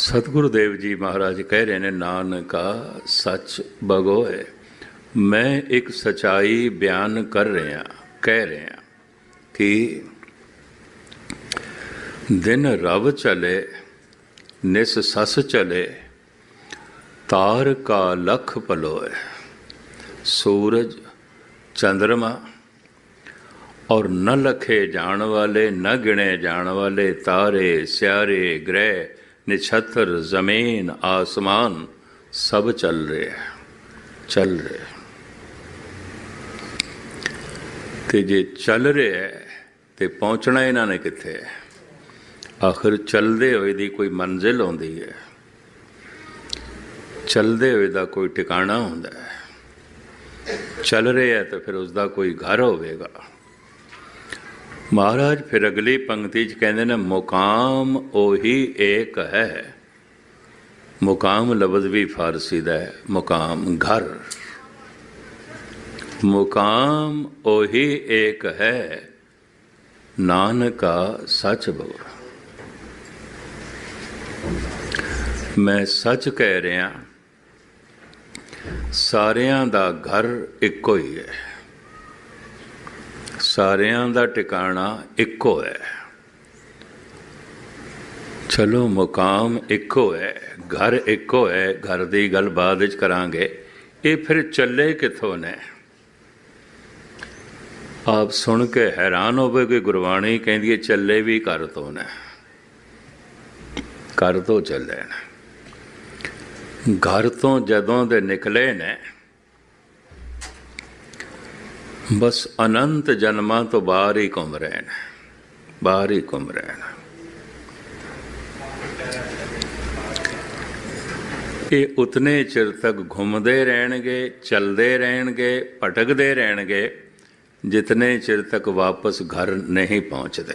ਸਤਿਗੁਰੂ ਦੇਵ ਜੀ ਮਹਾਰਾਜ ਕਹਿ ਰਹੇ ਨੇ, ਨਾਨਕਾ ਸੱਚ ਬਗੋਏ। ਮੈਂ ਇੱਕ ਸਚਾਈ ਬਿਆਨ ਕਰ ਰਿਹਾ, ਕਹਿ ਰਿਹਾ ਕਿ ਦਿਨ ਰਵ ਚਲੇ, ਨਿਸ ਸਸ ਚਲੇ, ਤਾਰ ਕਾ ਲਖ ਪਲੋਏ। ਸੂਰਜ ਚੰ드ਰਮਾ ਔਰ ਨ ਲਖੇ ਜਾਣ ਵਾਲੇ, ਨ ਗਿਣੇ ਜਾਣ ਵਾਲੇ, ਤਾਰੇ ਸਿਆਰੇ ਗ੍ਰਹਿ ਨਿਛਤਰ ਜ਼ਮੀਨ ਆਸਮਾਨ ਸਭ ਚੱਲ ਰਿਹਾ ਹੈ, ਚੱਲ ਰਿਹਾ ਤੇ ਜੇ ਚੱਲ ਰਿਹਾ ਹੈ, ਤੇ ਪਹੁੰਚਣਾ ਇਹਨਾਂ ਨੇ ਕਿੱਥੇ ਹੈ? ਆਖਰ ਚੱਲਦੇ ਹੋਏ ਦੀ ਕੋਈ ਮੰਜ਼ਿਲ ਹੁੰਦੀ ਹੈ। ਚੱਲਦੇ ਹੋਏ ਦਾ ਕੋਈ ਟਿਕਾਣਾ ਹੁੰਦਾ ਹੈ। ਚੱਲ ਰਿਹਾ ਤਾਂ ਫਿਰ ਉਸ ਦਾ ਕੋਈ ਘਰ ਹੋਵੇਗਾ। ਮਹਾਰਾਜ, ਫਿਰ ਅਗਲੀ ਪੰਕਤੀ 'ਚ ਕਹਿੰਦੇ ਨੇ, ਮੁਕਾਮ ਉਹੀ ਏਕ ਹੈ। ਮੁਕਾਮ ਲਫ਼ਜ਼ ਵੀ ਫਾਰਸੀ ਦਾ ਹੈ, ਮੁਕਾਮ ਘਰ। ਮੁਕਾਮ ਉਹੀ ਏਕ ਹੈ, ਨਾਨਕਾ ਸੱਚ ਬੋਲ। ਮੈਂ ਸੱਚ ਕਹਿ ਰਿਹਾ, ਸਾਰਿਆਂ ਦਾ ਘਰ ਇੱਕੋ ਹੀ ਹੈ। ਸਾਰਿਆਂ ਦਾ ਟਿਕਾਣਾ ਇੱਕੋ ਹੈ। ਚਲੋ ਮੁਕਾਮ ਇੱਕੋ ਹੈ, ਘਰ ਇੱਕੋ ਹੈ, ਘਰ ਦੀ ਗੱਲ ਬਾਅਦ ਵਿੱਚ ਕਰਾਂਗੇ। ਇਹ ਫਿਰ ਚੱਲੇ ਕਿੱਥੋਂ ਨੇ? ਆਪ ਸੁਣ ਕੇ ਹੈਰਾਨ ਹੋਵੇ ਗੁਰਬਾਣੀ ਕਹਿੰਦੀ ਹੈ ਚੱਲੇ ਵੀ ਘਰ ਤੋਂ ਨੇ। ਘਰ ਤੋਂ ਚੱਲੇ ਨੇ। ਘਰ ਤੋਂ ਜਦੋਂ ਦੇ ਨਿਕਲੇ ਨੇ ਬਸ ਅਨੰਤ ਜਨਮਾਂ ਤੋਂ ਬਾਹਰ ਹੀ ਘੁੰਮ ਰਹੇ ਨੇ ਬਾਹਰ ਹੀ ਘੁੰਮ ਰਹੇ ਨੇ ਇਹ ਉਤਨੇ ਚਿਰ ਤੱਕ ਘੁੰਮਦੇ ਰਹਿਣਗੇ, ਚੱਲਦੇ ਰਹਿਣਗੇ, ਭਟਕਦੇ ਰਹਿਣਗੇ, ਜਿਤਨੇ ਚਿਰ ਤੱਕ ਵਾਪਸ ਘਰ ਨਹੀਂ ਪਹੁੰਚਦੇ।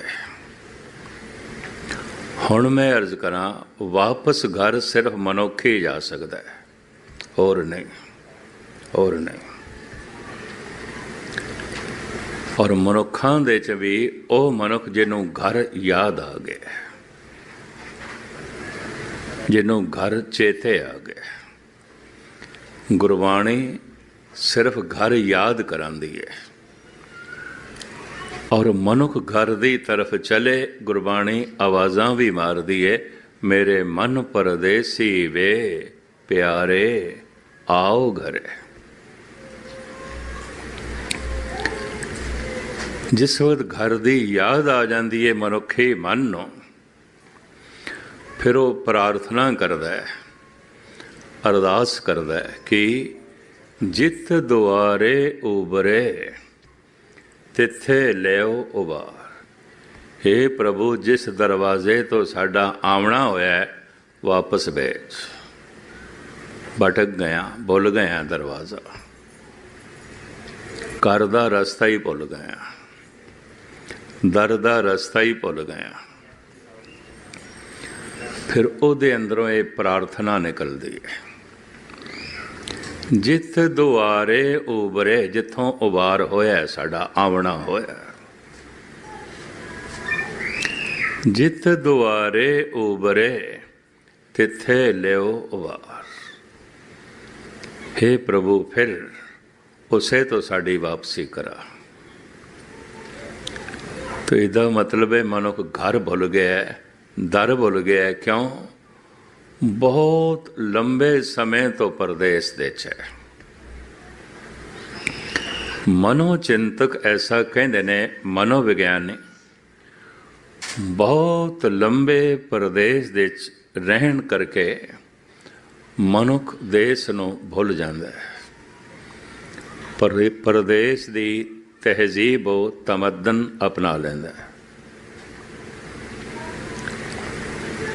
ਹੁਣ ਮੈਂ ਅਰਜ਼ ਕਰਾਂ, ਵਾਪਸ ਘਰ ਸਿਰਫ ਮਨੁੱਖ ਹੀ ਜਾ ਸਕਦਾ ਹੈ। ਹੋਰ ਨਹੀਂ ਹੋਰ ਨਹੀਂ। ਔਰ ਮਨੁੱਖਾਂ ਦੇ ਚ ਵੀ ਉਹ ਮਨੁੱਖ ਜਿਹਨੂੰ ਘਰ ਯਾਦ ਆ ਗਿਆ ਜਿਹਨੂੰ ਘਰ ਚੇਤੇ ਆ ਗਿਆ ਗੁਰਬਾਣੀ ਸਿਰਫ ਘਰ ਯਾਦ ਕਰਾਂਦੀ ਹੈ ਔਰ ਮਨੁੱਖ ਘਰ ਦੀ ਤਰਫ ਚਲੇ, ਗੁਰਬਾਣੀ ਆਵਾਜ਼ਾਂ ਵੀ ਮਾਰਦੀ ਏ, ਮੇਰੇ ਮਨ ਪਰਦੇਸੀ ਵੇ, ਪਿਆਰੇ, ਆਓ ਘਰੇ। ਜਿਸ ਵਕਤ ਘਰ ਦੀ ਯਾਦ ਆ ਜਾਂਦੀ ਹੈ ਮਨੁੱਖੀ ਮਨ ਨੂੰ, ਫਿਰ ਉਹ ਪ੍ਰਾਰਥਨਾ ਕਰਦਾ ਹੈ, ਅਰਦਾਸ ਕਰਦਾ ਹੈ ਕਿ ਜਿਤ ਦੁਆਰੇ ਉਬਰੇ ਤਿੱਥੇ ਲਿਓ ਉਬਾਰ हे ਪ੍ਰਭੂ, ਜਿਸ ਦਰਵਾਜ਼ੇ ਤੋਂ ਸਾਡਾ ਆਉਣਾ ਹੋਇਆ ਵਾਪਸ ਵੇਚ ਭਟਕ ਗਿਆ, ਭੁੱਲ ਗਿਆ ਦਰਵਾਜ਼ਾ। ਘਰ ਦਾ ਰਸਤਾ ਹੀ ਭੁੱਲ ਗਿਆ। ਦਰ ਦਾ ਰਸਤਾ ਹੀ ਭੁੱਲ ਗਿਆ ਫਿਰ ਉਹਦੇ ਅੰਦਰੋਂ ਇਹ ਪ੍ਰਾਰਥਨਾ ਨਿਕਲਦੀ ਹੈ। ਜਿੱਥ ਦੁਆਰੇ ਉਬਰੇ ਜਿੱਥੋਂ ਉਬਾਰ ਹੋਇਆ, ਸਾਡਾ ਆਵਣਾ ਹੋਇਆ। ਜਿੱਤ ਦੁਆਰੇ ਉਬਰੇ ਤਿੱਥੇ ਲਿਓ ਉਬਾਰ हे ਪ੍ਰਭੂ, ਫਿਰ ਉਸੇ ਤੋਂ ਸਾਡੀ ਵਾਪਸੀ ਕਰਾ। ਤੋ ਇਹਦਾ ਮਤਲਬ ਹੈ ਮਨੁੱਖ ਘਰ ਭੁੱਲ ਗਿਆ ਹੈ, ਦਰ ਭੁੱਲ ਗਿਆ ਹੈ, ਕਿਉਂ? ਬਹੁਤ ਲੰਬੇ ਸਮੇਂ ਤੋਂ ਪਰਦੇਸ ਦੇ ਚ ਹੈ। ਮਨੋ ਚਿੰਤਕ ਐਸਾ ਕਹਿੰਦੇ ਨੇ, ਮਨੋਵਿਗਿਆਨੀ, ਬਹੁਤ ਲੰਬੇ ਪਰਦੇਸ ਦੇ ਚ ਰਹਿਣ ਕਰਕੇ ਮਨੁੱਖ ਦੇਸ਼ ਨੂੰ ਭੁੱਲ ਜਾਂਦਾ ਹੈ। ਪਰ ਪਰਦੇਸ ਦੀ ਤਹਿਜ਼ੀਬ ਉਹ ਤਮਦਨ ਅਪਣਾ ਲੈਂਦਾ ਹੈ।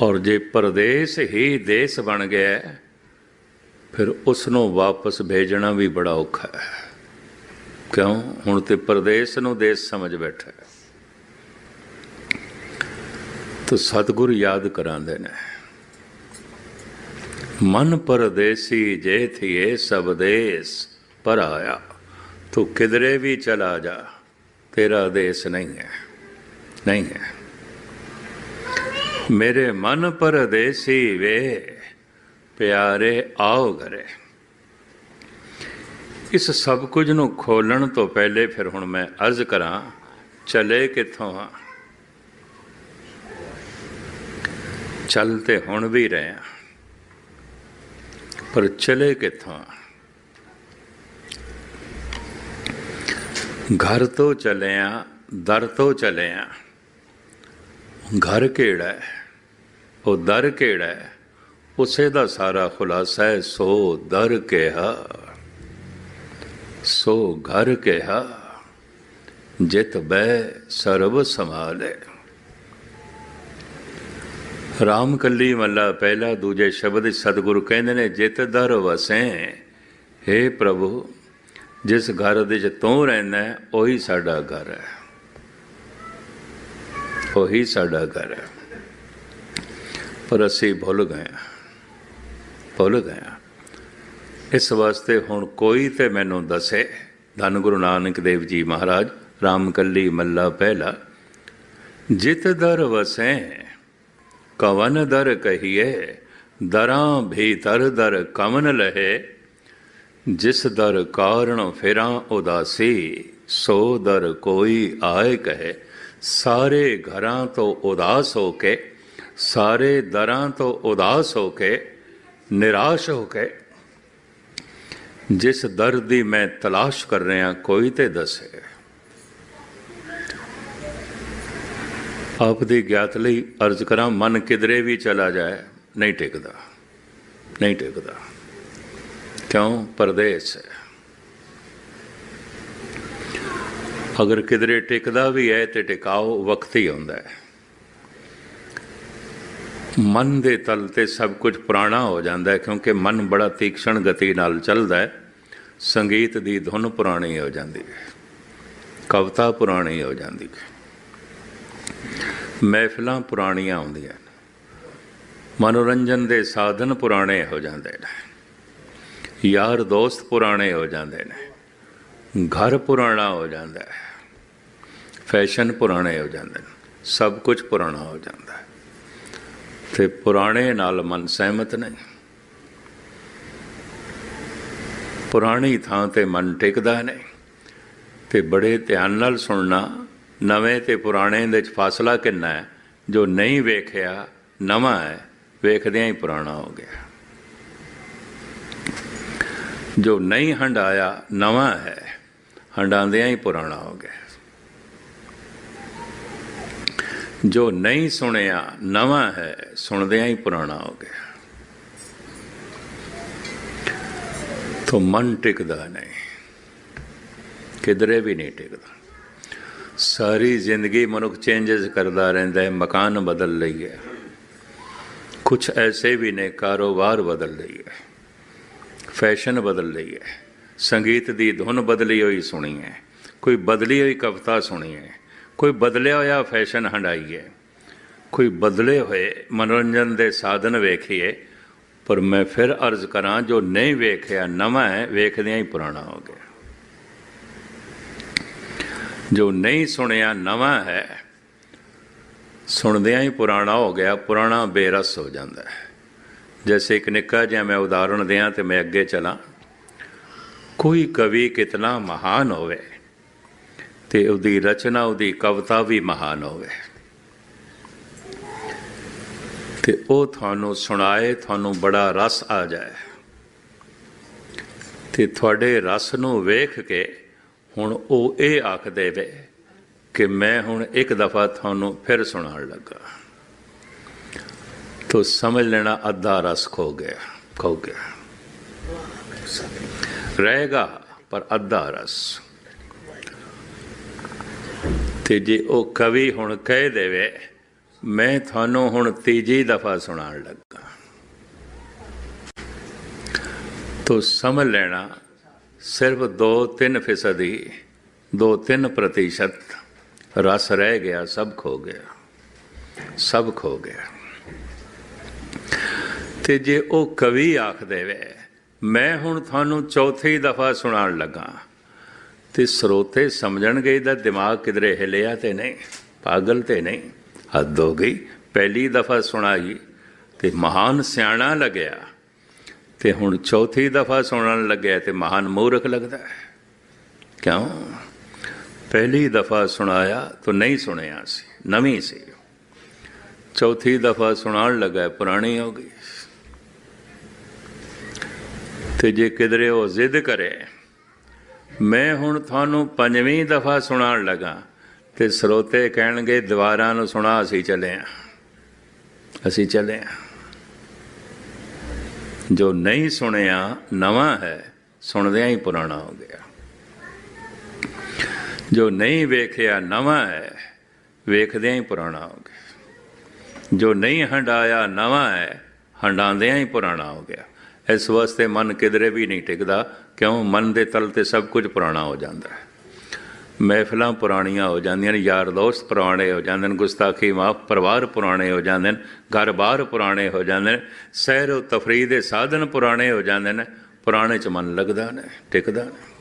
ਔਰ ਜੇ ਪਰਦੇਸ ਹੀ ਦੇਸ਼ ਬਣ ਗਿਆ ਫਿਰ ਉਸ ਨੂੰ ਵਾਪਸ ਭੇਜਣਾ ਵੀ ਬੜਾ ਔਖਾ ਹੈ। ਕਿਉਂ? ਹੁਣ ਤੇ ਪਰਦੇਸ ਨੂੰ ਦੇਸ਼ ਸਮਝ ਬੈਠਾ ਹੈ। ਤੋ ਸਤਿਗੁਰ ਯਾਦ ਕਰਾਉਂਦੇ ਨੇ। ਮਨ ਪਰਦੇਸੀ ਜੇ ਥੀਏ ਸਬਦੇਸ ਪਰ ਆਇਆ। ਤੂੰ ਕਿਧਰੇ ਵੀ ਚਲਾ ਜਾ, ਤੇਰਾ ਦੇਸ਼ ਨਹੀਂ ਹੈ ਨਹੀਂ ਹੈ। ਮੇਰੇ ਮਨ ਪਰਦੇਸੀ ਵੇ, ਪਿਆਰੇ ਆਓ ਘਰੇ। ਇਸ ਸਭ ਕੁਝ ਨੂੰ ਖੋਲਣ ਤੋਂ ਪਹਿਲੇ ਫਿਰ ਹੁਣ ਮੈਂ ਅਰਜ਼ ਕਰਾਂ, ਚਲੇ ਕਿੱਥੋਂ ਆ ਚੱਲ ਤੇ ਹੁਣ ਵੀ ਰਹੇ ਆ, ਪਰ ਚਲੇ ਕਿੱਥੋਂ ਆ? ਘਰ ਤੋਂ ਚਲਿਆ, ਦਰ ਤੋਂ ਚਲਿਆ। ਘਰ ਕਿਹੜਾ ਹੈ? ਉਹ ਦਰ ਕਿਹੜਾ ਹੈ? ਉਸੇ ਦਾ ਸਾਰਾ ਖੁਲਾਸਾ ਹੈ, ਸੋ ਦਰ ਕਿਹਾ। ਸੋ ਘਰ ਕਿਹਾ, ਜਿਤ ਬੈ ਸਰਬ ਸੰਭਾਲੇ। ਰਾਮ ਕੱਲੀ ਮੱਲਾ ਪਹਿਲਾ ਦੂਜੇ ਸ਼ਬਦ ਸਤਿਗੁਰੂ ਕਹਿੰਦੇ ਨੇ, ਜਿਤ ਦਰ ਵਸੈ हे ਪ੍ਰਭੂ। ਜਿਸ ਘਰ ਦੇ ਵਿੱਚ ਤੂੰ ਰਹਿੰਦਾ ਉਹੀ ਸਾਡਾ ਘਰ ਹੈ ਉਹੀ ਸਾਡਾ ਘਰ ਹੈ ਪਰ ਅਸੀਂ ਭੁੱਲ ਗਏ ਹਾਂ। ਭੁੱਲ ਗਏ ਹਾਂ। ਇਸ ਵਾਸਤੇ ਹੁਣ ਕੋਈ ਤੇ ਮੈਨੂੰ ਦੱਸੇ, ਧੰਨ ਗੁਰੂ ਨਾਨਕ ਦੇਵ ਜੀ ਮਹਾਰਾਜ, ਰਾਮ ਕੱਲੀ ਮੱਲਾ ਪਹਿਲਾ ਜਿਤ ਦਰ ਵਸੈ, ਕਵਨ ਦਰ ਕਹੀਏ, ਦਰਾਂ ਭੀਤਰ ਦਰ ਕਮਨ ਲਹੇ ਜਿਸ ਦਰ ਕਾਰਣ ਫਿਰਾਂ ਉਦਾਸੀ, ਸੋ ਦਰ ਕੋਈ ਆਏ ਕਹੇ। ਸਾਰੇ ਘਰਾਂ ਤੋਂ ਉਦਾਸ ਹੋ ਕੇ, ਸਾਰੇ ਦਰਾਂ ਤੋਂ ਉਦਾਸ ਹੋ ਕੇ, ਨਿਰਾਸ਼ ਹੋ ਕੇ। ਜਿਸ ਦਰ ਦੀ ਮੈਂ ਤਲਾਸ਼ ਕਰ ਰਿਹਾ, ਕੋਈ ਤੇ ਦੱਸੇ। ਆਪ ਦੀ ਗਿਆਤ ਲਈ ਅਰਜ਼ ਕਰਾਂ, ਮਨ ਕਿਧਰੇ ਵੀ ਚਲਾ ਜਾਏ, ਨਹੀਂ ਟਿਕਦਾ ਨਹੀਂ ਟਿਕਦਾ। ਕਿਉਂ ਪਰਦੇਸ ਹੈ ਅਗਰ ਕਿਧਰੇ ਟਿਕਦਾ ਵੀ ਹੈ ਤੇ ਟਿਕਾਓ ਵਕਤ ਹੀ ਹੁੰਦਾ ਹੈ। ਮਨ ਦੇ ਤਲ ਤੇ ਸਭ ਕੁਝ ਪੁਰਾਣਾ ਹੋ ਜਾਂਦਾ ਹੈ ਕਿਉਂਕਿ ਮਨ ਬੜਾ ਤੀਕਸ਼ਣ ਗਤੀ ਨਾਲ ਚੱਲਦਾ ਹੈ। ਸੰਗੀਤ ਦੀ ਧੁਨ ਪੁਰਾਣੀ ਹੋ ਜਾਂਦੀ ਹੈ। ਕਵਿਤਾ ਪੁਰਾਣੀ ਹੋ ਜਾਂਦੀ ਹੈ। ਮਹਿਫਿਲਾਂ ਪੁਰਾਣੀਆਂ ਆਉਂਦੀਆਂ ਨੇ। ਮਨੋਰੰਜਨ ਦੇ ਸਾਧਨ ਪੁਰਾਣੇ ਹੋ ਜਾਂਦੇ ਨੇ। ਯਾਰ ਦੋਸਤ ਪੁਰਾਣੇ ਹੋ ਜਾਂਦੇ ਨੇ, ਘਰ ਪੁਰਾਣਾ ਹੋ ਜਾਂਦਾ ਹੈ, ਫੈਸ਼ਨ ਪੁਰਾਣੇ ਹੋ ਜਾਂਦੇ ਨੇ, ਸਭ ਕੁਝ ਪੁਰਾਣਾ ਹੋ ਜਾਂਦਾ ਹੈ। ਤੇ ਪੁਰਾਣੇ ਨਾਲ ਮਨ ਸਹਿਮਤ ਨਹੀਂ। ਪੁਰਾਣੀ ਥਾਂ ਤੇ ਮਨ ਟਿਕਦਾ ਨਹੀਂ, ਤੇ ਬੜੇ ਧਿਆਨ ਨਾਲ ਸੁਣਨਾ, ਨਵੇਂ ਤੇ ਪੁਰਾਣੇ ਦੇ ਵਿੱਚ ਫਾਸਲਾ ਕਿੰਨਾ ਹੈ, ਜੋ ਨਹੀਂ ਵੇਖਿਆ, ਨਵਾਂ ਹੈ, ਵੇਖਦਿਆਂ ਹੀ ਪੁਰਾਣਾ ਹੋ ਗਿਆ। ਜੋ ਨਹੀਂ ਹੰਡਾਇਆ, ਨਵਾਂ ਹੈ। ਹੰਡਾਉਂਦਿਆਂ ਹੀ ਪੁਰਾਣਾ ਹੋ ਗਿਆ। ਜੋ ਨਹੀਂ ਸੁਣਿਆ, ਨਵਾਂ ਹੈ, ਸੁਣਦਿਆਂ ਹੀ ਪੁਰਾਣਾ ਹੋ ਗਿਆ। ਤੋ ਮਨ ਟਿਕਦਾ ਨਹੀਂ। ਕਿਧਰੇ ਵੀ ਨਹੀਂ ਟਿਕਦਾ। ਸਾਰੀ ਜ਼ਿੰਦਗੀ ਮਨੁੱਖ ਚੇਂਜਸ ਕਰਦਾ ਰਹਿੰਦਾ ਹੈ, ਮਕਾਨ ਬਦਲ ਲਈ ਹੈ। ਕੁਝ ਐਸੇ ਵੀ ਨੇ, ਕਾਰੋਬਾਰ ਬਦਲ ਲਈ ਹੈ। ਫੈਸ਼ਨ ਬਦਲ ਲਈ ਹੈ। ਸੰਗੀਤ ਦੀ ਧੁਨ ਬਦਲੀ ਹੋਈ ਸੁਣੀ ਹੈ। ਕੋਈ ਬਦਲੀ ਹੋਈ ਕਵਿਤਾ ਸੁਣੀ ਹੈ। ਕੋਈ ਬਦਲਿਆ ਹੋਇਆ ਫੈਸ਼ਨ ਹੰਡਾਈ ਹੈ। ਕੋਈ ਬਦਲੇ ਹੋਏ ਮਨੋਰੰਜਨ ਦੇ ਸਾਧਨ ਵੇਖੀਏ, ਪਰ ਮੈਂ ਫਿਰ ਅਰਜ਼ ਕਰਾਂ ਜੋ ਨਹੀਂ ਵੇਖਿਆ, ਨਵਾਂ ਹੈ, ਵੇਖਦਿਆਂ ਹੀ ਪੁਰਾਣਾ ਹੋ ਗਿਆ। ਜੋ ਨਹੀਂ ਸੁਣਿਆ, ਨਵਾਂ ਹੈ, ਸੁਣਦਿਆਂ ਹੀ ਪੁਰਾਣਾ ਹੋ ਗਿਆ, ਪੁਰਾਣਾ ਬੇਰਸ ਹੋ ਜਾਂਦਾ ਹੈ। ਜੈਸੇ ਇੱਕ ਨਿੱਕਾ ਜਿਹਾ ਮੈਂ ਉਦਾਹਰਣ ਦਿਆਂ ਤੇ ਮੈਂ ਅੱਗੇ ਚਲਾਂ। ਕੋਈ ਕਵੀ ਕਿਤਨਾ ਮਹਾਨ ਹੋਵੇ ਤੇ ਉਹਦੀ ਰਚਨਾ, ਉਹਦੀ ਕਵਿਤਾ ਵੀ ਮਹਾਨ ਹੋਵੇ। ਤੇ ਉਹ ਤੁਹਾਨੂੰ ਸੁਣਾਏ, ਤੁਹਾਨੂੰ ਬੜਾ ਰਸ ਆ ਜਾਏ। ਤੇ ਤੁਹਾਡੇ ਰਸ ਨੂੰ ਵੇਖ ਕੇ ਹੁਣ ਉਹ ਇਹ ਆਖ ਦੇਵੇ ਕਿ ਮੈਂ ਹੁਣ ਇੱਕ ਦਫਾ ਤੁਹਾਨੂੰ ਫਿਰ ਸੁਣਾਉਣ ਲੱਗਾ। ਤੋ ਸਮਝ ਲੈਣਾ ਅੱਧਾ ਰਸ ਖੋ ਗਿਆ ਖੋ ਗਿਆ। ਰਹੇਗਾ, ਪਰ ਅੱਧਾ ਰਸ। ਤੇ ਜੇ ਉਹ ਕਵੀ ਹੁਣ ਕਹਿ ਦੇਵੇ, ਮੈਂ ਤੁਹਾਨੂੰ ਹੁਣ ਤੀਜੀ ਦਫਾ ਸੁਣਾਉਣ ਲੱਗਾ। ਤੋ ਸਮਝ ਲੈਣਾ, ਸਿਰਫ 2-3 ਫੀਸਦੀ 2-3 ਪ੍ਰਤੀਸ਼ਤ ਰਸ ਰਹਿ ਗਿਆ, ਸਭ ਖੋ ਗਿਆ, ਸਭ ਖੋ ਗਿਆ। ਤੇ ਜੇ ਉਹ ਕਵੀ ਆਖ ਦੇਵੇ, ਮੈਂ ਹੁਣ ਤੁਹਾਨੂੰ ਚੌਥੀ ਦਫਾ ਸੁਣਾਉਣ ਲੱਗਾ। ਤੇ ਸਰੋਤੇ ਸਮਝਣਗੇ ਦਾ ਦਿਮਾਗ ਕਿਧਰੇ ਹਿਲਿਆ ਤੇ ਨਹੀਂ, ਪਾਗਲ ਤੇ ਨਹੀਂ, ਹੱਦ ਹੋ ਗਈ। ਪਹਿਲੀ ਦਫਾ ਸੁਣਾਈ, ਤੇ ਮਹਾਨ ਸਿਆਣਾ ਲੱਗਿਆ। ਤੇ ਹੁਣ ਚੌਥੀ ਦਫਾ ਸੁਣਨ ਲੱਗਿਆ ਤੇ ਮਹਾਨ ਮੂਰਖ ਲੱਗਦਾ ਹੈ। ਕਿਉਂ? ਪਹਿਲੀ ਦਫਾ ਸੁਣਾਇਆ ਤਾਂ ਨਹੀਂ ਸੁਣਿਆ ਸੀ, ਨਵੀਂ ਸੀ। ਚੌਥੀ ਦਫਾ ਸੁਣਾਉਣ ਲੱਗਾ, ਪੁਰਾਣੀ ਹੋ ਗਈ। ਤੇ ਜੇ ਕਿਧਰੇ ਉਹ ਜ਼ਿੱਦ ਕਰੇ, ਮੈਂ ਹੁਣ ਤੁਹਾਨੂੰ ਪੰਜਵੀਂ ਦਫਾ ਸੁਣਾਉਣ ਲੱਗਾ ਤੇ ਸਰੋਤੇ ਕਹਿਣਗੇ ਦੀਵਾਰਾਂ ਨੂੰ ਸੁਣਾ, ਅਸੀਂ ਚੱਲੇ ਆ। ਅਸੀਂ ਚੱਲੇ ਆ। ਜੋ ਨਹੀਂ ਸੁਣਿਆ, ਨਵਾਂ ਹੈ, ਸੁਣਦਿਆਂ ਹੀ ਪੁਰਾਣਾ ਹੋ ਗਿਆ। ਜੋ ਨਹੀਂ ਵੇਖਿਆ, ਨਵਾਂ ਹੈ, ਵੇਖਦਿਆਂ ਹੀ ਪੁਰਾਣਾ ਹੋ ਗਿਆ। ਜੋ ਨਹੀਂ ਹੰਡਾਇਆ, ਨਵਾਂ ਹੈ, ਹੰਡਾਉਂਦਿਆਂ ਹੀ ਪੁਰਾਣਾ ਹੋ ਗਿਆ। ਇਸ ਵਾਸਤੇ ਮਨ ਕਿਧਰੇ ਵੀ ਨਹੀਂ ਟਿਕਦਾ, ਕਿਉਂ? ਮਨ ਦੇ ਤਲ ਤੇ ਸਭ ਕੁਝ ਪੁਰਾਣਾ ਹੋ ਜਾਂਦਾ ਹੈ। ਮਹਿਫਿਲਾਂ ਪੁਰਾਣੀਆਂ ਹੋ ਜਾਂਦੀਆਂ ਨੇ, ਯਾਰ ਦੋਸਤ ਪੁਰਾਣੇ ਹੋ ਜਾਂਦੇ ਨੇ, ਗੁਸਤਾਖੀ ਮਾਫ ਪਰਿਵਾਰ ਪੁਰਾਣੇ ਹੋ ਜਾਂਦੇ ਨੇ, ਘਰ-ਬਾਰ ਪੁਰਾਣੇ ਹੋ ਜਾਂਦੇ ਨੇ ਸੈਰ ਤਫਰੀਹ ਦੇ ਸਾਧਨ ਪੁਰਾਣੇ ਹੋ ਜਾਂਦੇ ਨੇ, ਪੁਰਾਣੇ ਚ ਮਨ ਲੱਗਦਾ ਨੇ ਟਿਕਦਾ ਨੇ